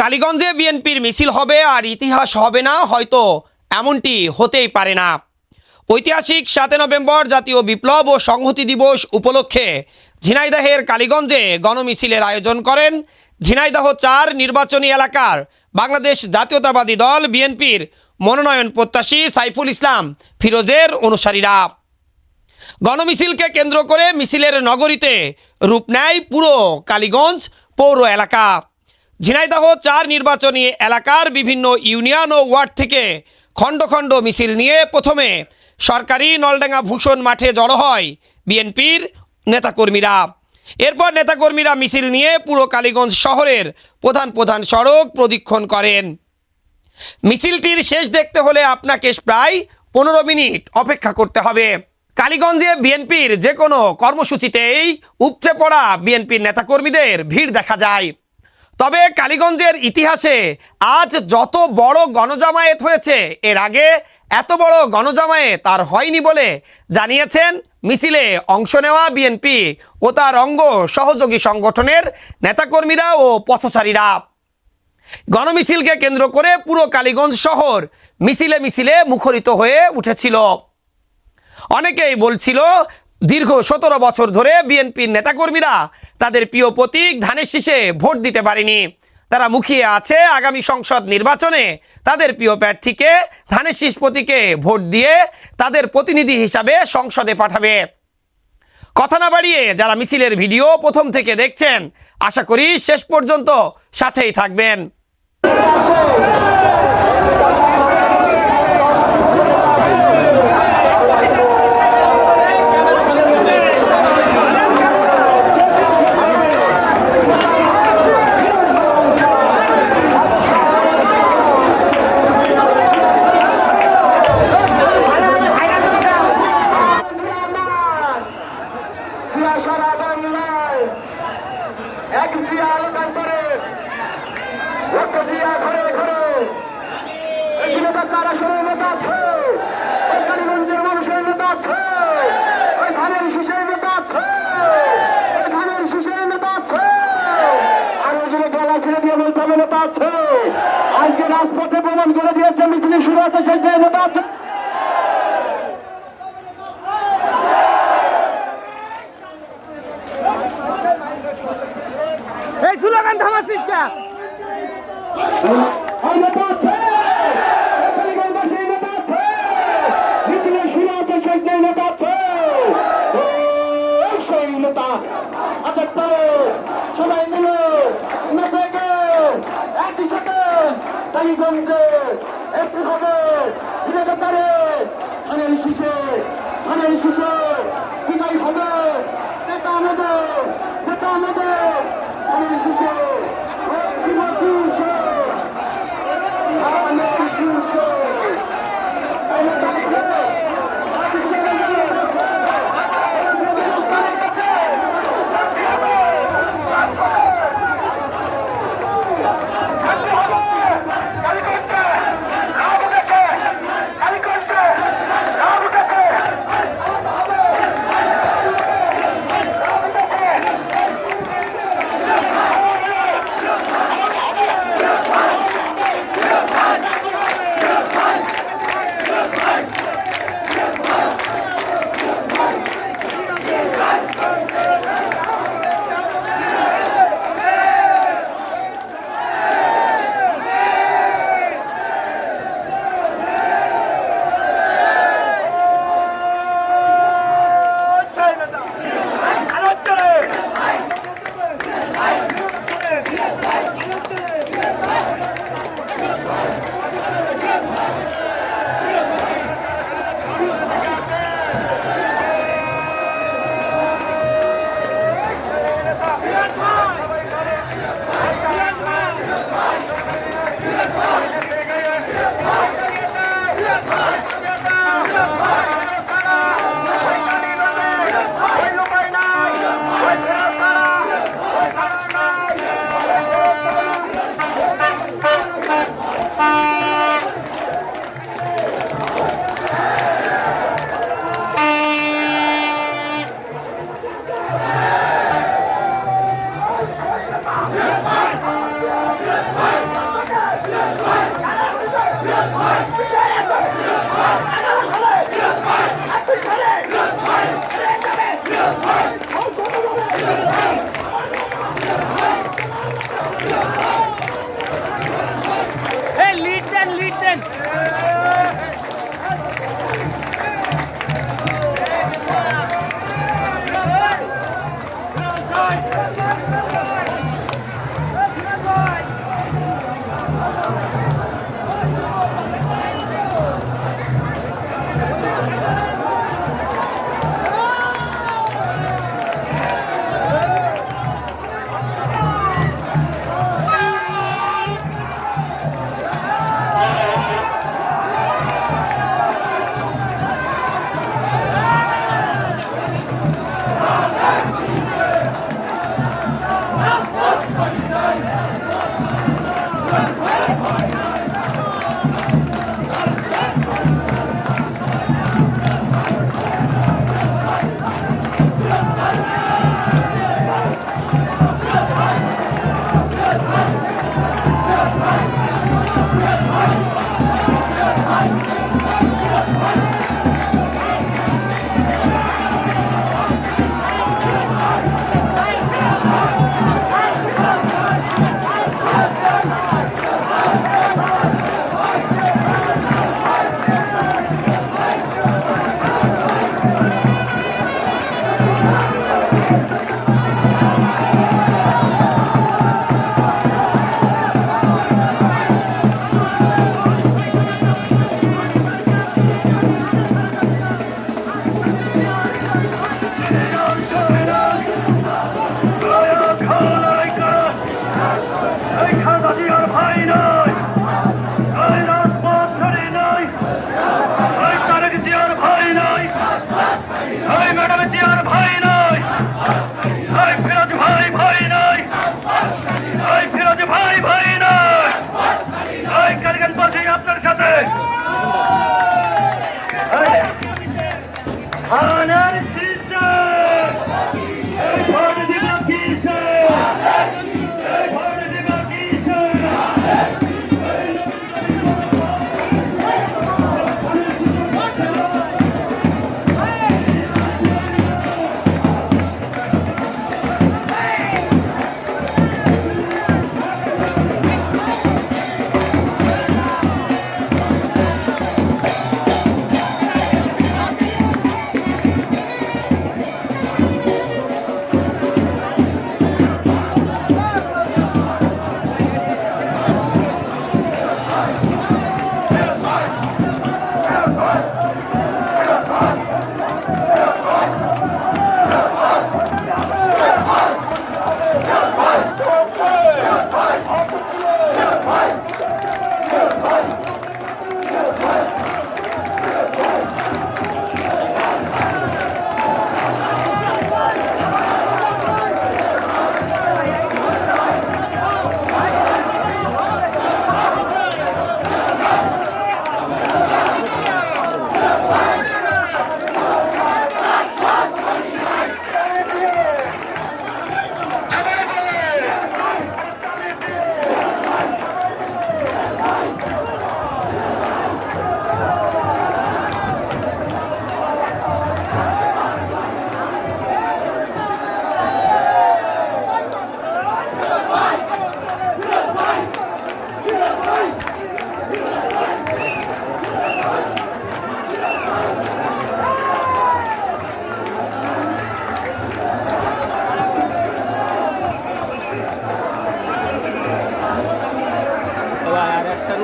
কালীগঞ্জে বিএনপির মিছিল হবে আর ইতিহাস হবে না, হয়তো এমনটি হতেই পারে না। ঐতিহাসিক সাতই নভেম্বর জাতীয় বিপ্লব ও সংহতি দিবস উপলক্ষে ঝিনাইদাহের কালীগঞ্জে গণমিছিলের আয়োজন করেন ঝিনাইদহ চার নির্বাচনী এলাকার বাংলাদেশ জাতীয়তাবাদী দল বিএনপির মনোনয়ন প্রত্যাশী সাইফুল ইসলাম ফিরোজের অনুসারীরা। গণমিছিলকে কেন্দ্র করে মিছিলের নগরীতে রূপ নেয় পুরো কালীগঞ্জ পৌর এলাকা। ঝিনাইদহ চার নির্বাচনী এলাকার বিভিন্ন ইউনিয়ন ও ওয়ার্ড থেকে খণ্ড খণ্ড মিছিল নিয়ে প্রথমে সরকারি নলডাঙ্গা ভূষণ মাঠে জড়ো হয় বিএনপির নেতাকর্মীরা। এরপর নেতাকর্মীরা মিছিল নিয়ে পুরো কালীগঞ্জ শহরের প্রধান প্রধান সড়ক প্রদক্ষিণ করেন। মিছিলটির শেষ দেখতে হলে আপনাকে প্রায় পনেরো মিনিট অপেক্ষা করতে হবে। কালীগঞ্জে বিএনপির যে কোনো কর্মসূচিতেই উপচে পড়া বিএনপির নেতাকর্মীদের ভিড় দেখা যায়। তবে কালীগঞ্জের ইতিহাসে আজ যত বড় গণজামায়েত হয়েছে, এর আগে এত বড় গণজামায়েত আর হয়নি বলে জানিয়েছেন মিছিলে অংশ নেওয়া বিএনপি ও তার অঙ্গ সহযোগী সংগঠনের নেতাকর্মীরা ও পথচারীরা। গণমিছিলকে কেন্দ্র করে পুরো কালীগঞ্জ শহর মিছিলে মিছিলে মুখরিত হয়ে উঠেছিল। অনেকেই বলছিল দীর্ঘ সতেরো বছর ধরে বিএনপির নেতাকর্মীরা তাদের প্রিয় প্রতীক ধানের শীষে ভোট দিতে পারেনি। তারা মুখিয়ে আছে আগামী সংসদ নির্বাচনে তাদের প্রিয় প্রার্থীকে ধানের শীষ প্রতীকে ভোট দিয়ে তাদের প্রতিনিধি হিসাবে সংসদে পাঠাবে। কথা না বাড়িয়ে যারা মিছিলের ভিডিও প্রথম থেকে দেখছেন, আশা করি শেষ পর্যন্ত সাথেই থাকবেন। এক জিয়া ঘরে চার মানুষের আছে ওই ধানের শিশের ওই ধানের জন্য ছেড়ে দিয়ে আজকে রাজপথে প্রমাণ করে দিয়েছে, মিছিল শুরু হতে যে নেতা আছে এই স্লোগান থামাচ্ছিস কে ওই নেতা আছে ওই কালীগঞ্জবাসীর নেতা আছে মিছিলে শুরু হতে শেষ যে নেতা আছে ওই সেই নেতা আচ্ছা তো সবাই মিলে কে একই সাথে কালীগঞ্জে একটি হবে নেতা তারে ধানের শীষে ধানের শীষে বিদায় হবে? নেতা আমাদের নেতা আমাদের। ধানের Yeah.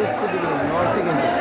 আর একটা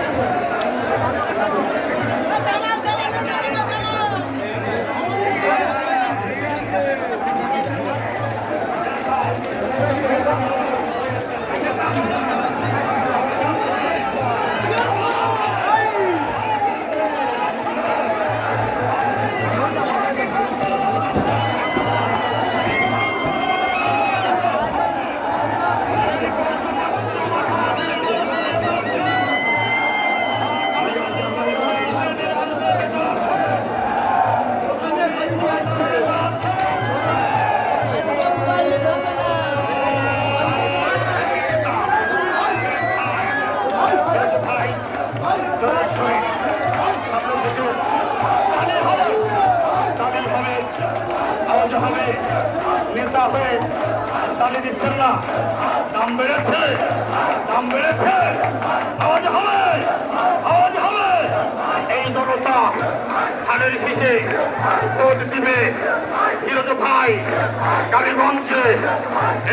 দিবেন নর্থ কিন্তু হয়ে তালি দিচ্ছেন না দাম বেড়েছে দাম বেড়েছে আওয়াজ হবে আওয়াজ হবে এই জনতা ধানের শীষে ভোট দিবে ফিরোজ ভাই কালীগঞ্জে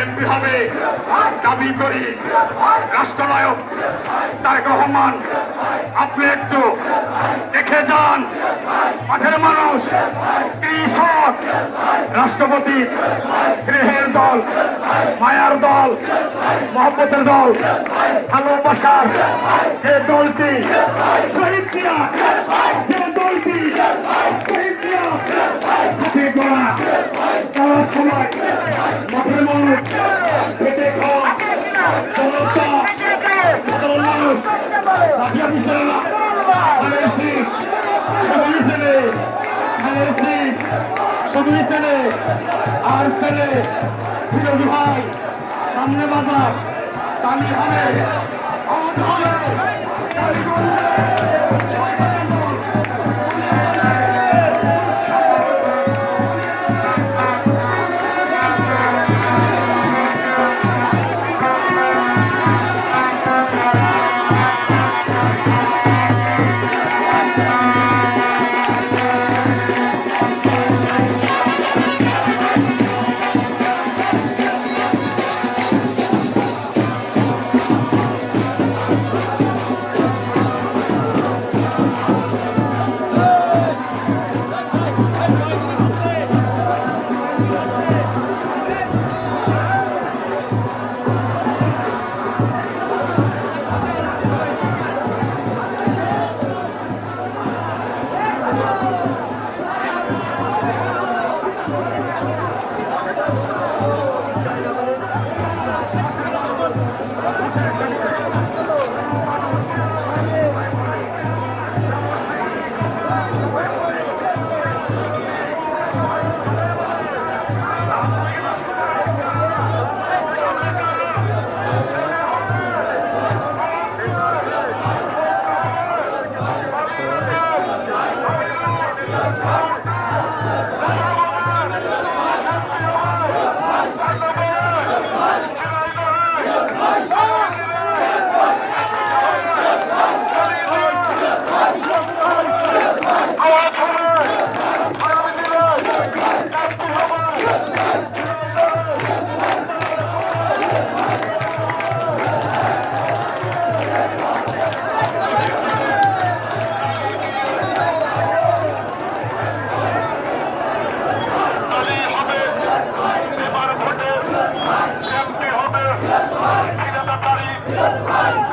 এমপি হবে দাবি করি রাষ্ট্রনায়ক তারেক রহমান আপনি একটু দেখে যান। মাঠের মানুষ কৃষক রাষ্ট্রপতি স্নেহের দল, মায়ার দল, মহব্বতের দল, ভালোবাসার যে দলটি, শহীদ জিয়া যে দলটি, শহীদ গড়া যাওয়ার সময় মাঠের মানুষ, খেটে খাওয়া, জনতা, সাধারণ মানুষ আর ছেলে ফিরোজ ভাই সামনে বাজার তালি হবে আওয়াজ আওয়াজ Bye.